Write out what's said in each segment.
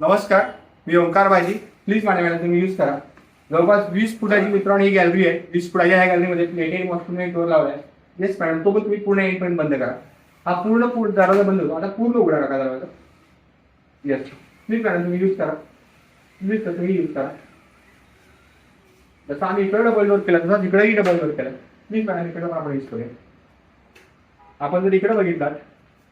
नमस्कार मी ओंकार भाजी प्लीज माझ्या मॅडम तुम्ही यूज करा. जवळपास वीस फुटाची मित्रांनो ही गॅलरी आहे. वीस फुटाच्या ह्या गॅलरीमध्ये प्लेटेड वस्तूने डोर लावला आहे येस मॅडम तो पण तुम्ही पूर्ण एंड पर्यंत बंद करा. हा पूर्ण पूर्ण दरवाजा बंद होतो. आता पूर्ण उघडा का दरवाजा. येस प्लीज मॅडम तुम्ही यूज करा. प्लीज तुम्ही यूज करा. जसं आम्ही इकडे डबल डोर केला तसा तिकडेही डबल डोर केला. प्लीज मॅडम इकडे पण आपण यूज करूया. आपण जर इकडे बघितलात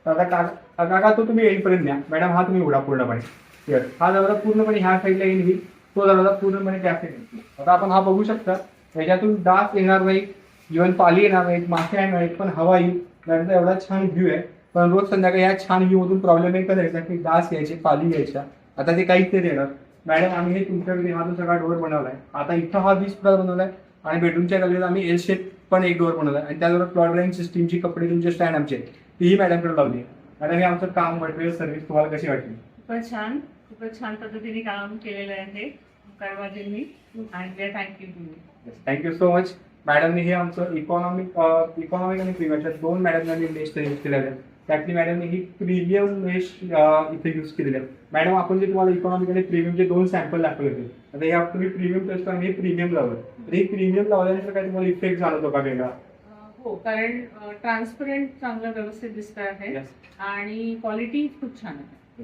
तर आता का काका तो तुम्ही येईपर्यंत द्या मॅडम हा तुम्ही उघडा पूर्णपणे. येस हा दरवाजा पूर्णपणे ह्या साईडला येईल ही तो दरवाजा पूर्णपणे त्या साईड आता आपण हा बघू शकता ह्याच्यातून डास येणार नाही इव्हन पाली येणार नाहीत मासे येणार नाहीत पण हवा येईल. मॅडमचा एवढा छान व्ह्यू आहे. पण रोज संध्याकाळी या छान व्ह्यू मधून प्रॉब्लेम एकच यायचा की डास यायचे पाली यायच्या. आता ते काहीच नाही देणार. मॅडम आम्ही हे तुमच्याकडे हा जो सगळा डोअर बनवलाय आता इथं हा वीस फुटाचा बनवलाय आणि बेडरूमच्या गल्लीत आम्ही एल शेप पण एक डोअर बनवलाय. आणि त्याबरोबर प्लॉट लाईन सिस्टीमची कपडे तुमचे स्टँड आमचे तीही मॅडमकडे लावली आहे. मॅडम हे आमचं काम मटेरियल सर्व्हिस तुम्हाला कशी वाटली? खूपच छान खूपच छान पद्धतीने काम केलेलं आहे ते कर्मजींनी आणि थँक्यू तुम्ही थँक्यू सो मच मॅडमने हे आमचं इकॉनॉमिक इकॉनॉमिक आणि प्रीमियमच्या दोन मॅडमने मेश यूज केलेल्या आहेत. त्यातली मॅडमने ही प्रीमियम मेश इथे यूज केलेले आहेत. मॅडम आपण जे तुम्हाला इकॉनॉमिक आणि प्रीमियमचे दोन सॅम्पल दाखवले होते आता हे तुम्ही प्रीमियम टेस्ट आणि हे प्रीमियम लावलं तर हे प्रीमियम लावल्यानंतर काय तुम्हाला इफेक्ट जाणवतो का वेगळा? हो कारण ट्रान्सपरंट चांगलं व्यवस्थित दिसत आहे. आणि क्वालिटी खूप छान आहे.